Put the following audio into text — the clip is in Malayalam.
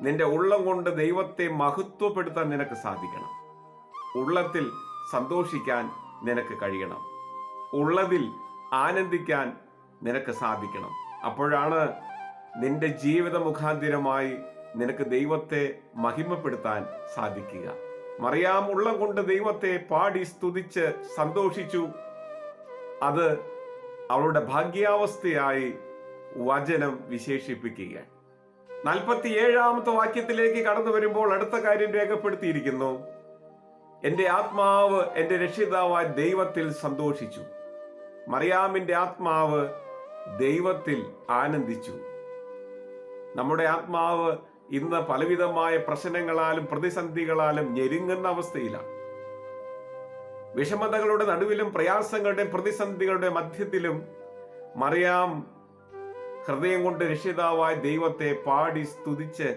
നിന്റെ ഉള്ളം കൊണ്ട് ദൈവത്തെ മഹത്വപ്പെടുത്താൻ നിനക്ക് സാധിക്കണം. ഉള്ളത്തിൽ സന്തോഷിക്കാൻ നിനക്ക് കഴിയണം. ഉള്ളതിൽ ആനന്ദിക്കാൻ നിനക്ക് സാധിക്കണം. അപ്പോഴാണ് നിന്റെ ജീവിത മുഖാന്തിരമായി നിനക്ക് ദൈവത്തെ മഹിമപ്പെടുത്താൻ സാധിക്കുക. മറിയാം ഉള്ളം കൊണ്ട് ദൈവത്തെ പാടി സ്തുതിച്ച് സന്തോഷിച്ചു. അത് അവളുടെ ഭാഗ്യാവസ്ഥയായി വചനം വിശേഷിപ്പിക്കുക നാൽപ്പത്തി ഏഴാമത്തെ വാക്യത്തിലേക്ക് കടന്നു വരുമ്പോൾ അടുത്ത കാര്യം രേഖപ്പെടുത്തിയിരിക്കുന്നു. എന്റെ ആത്മാവ് എന്റെ രക്ഷിതാവായ ദൈവത്തിൽ സന്തോഷിച്ചു. മറിയാമിന്റെ ആത്മാവ് ദൈവത്തിൽ ആനന്ദിച്ചു. നമ്മുടെ ആത്മാവ് ഇന്ന് പലവിധമായ പ്രശ്നങ്ങളാലും പ്രതിസന്ധികളാലും ഞെരുങ്ങുന്ന അവസ്ഥയിലാണ്. വിഷമതകളുടെ നടുവിലും പ്രയാസങ്ങളുടെയും പ്രതിസന്ധികളുടെ മധ്യത്തിലും മറിയാം ഹൃദയം കൊണ്ട് രക്ഷിതാവായ ദൈവത്തെ പാടി സ്തുതിച്ച്